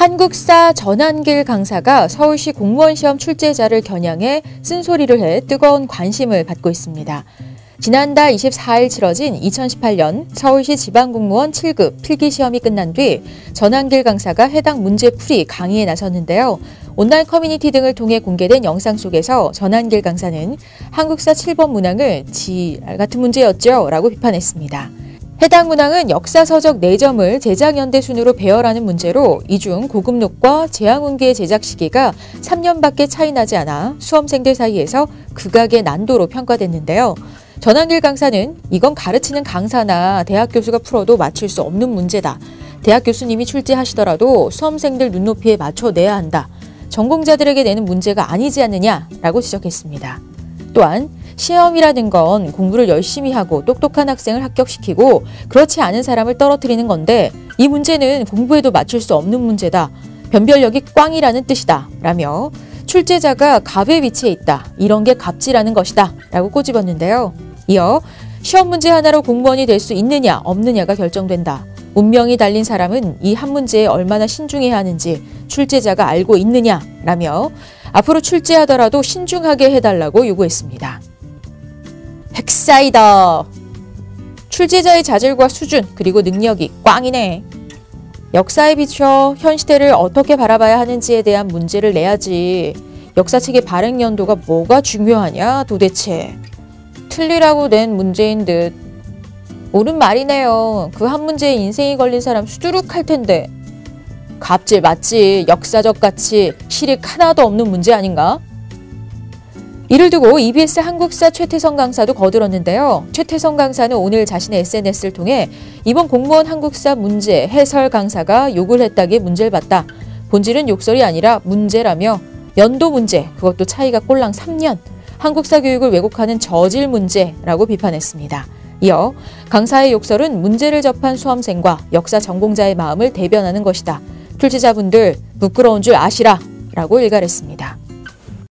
한국사 전한길 강사가 서울시 공무원 시험 출제자를 겨냥해 쓴소리를 해 뜨거운 관심을 받고 있습니다. 지난달 24일 치러진 2018년 서울시 지방공무원 7급 필기시험이 끝난 뒤 전한길 강사가 해당 문제풀이 강의에 나섰는데요. 온라인 커뮤니티 등을 통해 공개된 영상 속에서 전한길 강사는 한국사 7번 문항을 지알 같은 문제였죠 라고 비판했습니다. 해당 문항은 역사서적 4점을 제작연대 순으로 배열하는 문제로 이 중 고급록과 제왕운기의 제작 시기가 3년밖에 차이 나지 않아 수험생들 사이에서 극악의 난도로 평가됐는데요. 전한길 강사는 이건 가르치는 강사나 대학 교수가 풀어도 맞출 수 없는 문제다. 대학 교수님이 출제하시더라도 수험생들 눈높이에 맞춰내야 한다. 전공자들에게 내는 문제가 아니지 않느냐라고 지적했습니다. 또한 시험이라는 건 공부를 열심히 하고 똑똑한 학생을 합격시키고 그렇지 않은 사람을 떨어뜨리는 건데 이 문제는 공부에도 맞출 수 없는 문제다. 변별력이 꽝이라는 뜻이다. 라며 출제자가 갑의 위치에 있다. 이런 게 갑지라는 것이다. 라고 꼬집었는데요. 이어 시험 문제 하나로 공무원이 될 수 있느냐 없느냐가 결정된다. 운명이 달린 사람은 이 한 문제에 얼마나 신중해야 하는지 출제자가 알고 있느냐라며 앞으로 출제하더라도 신중하게 해달라고 요구했습니다. 핵사이다. 출제자의 자질과 수준 그리고 능력이 꽝이네. 역사에 비춰 현 시대를 어떻게 바라봐야 하는지에 대한 문제를 내야지. 역사책의 발행 연도가 뭐가 중요하냐 도대체. 틀리라고 낸 문제인 듯. 옳은 말이네요. 그 한 문제에 인생이 걸린 사람 수두룩 할 텐데. 갑질 맞지 역사적 가치 실익 하나도 없는 문제 아닌가? 이를 두고 EBS 한국사 최태성 강사도 거들었는데요. 최태성 강사는 오늘 자신의 SNS를 통해 이번 공무원 한국사 문제 해설 강사가 욕을 했다기에 문제를 봤다. 본질은 욕설이 아니라 문제라며 연도 문제, 그것도 차이가 꼴랑 3년, 한국사 교육을 왜곡하는 저질 문제라고 비판했습니다. 이어 강사의 욕설은 문제를 접한 수험생과 역사 전공자의 마음을 대변하는 것이다. 출제자분들 부끄러운 줄 아시라 라고 일갈했습니다.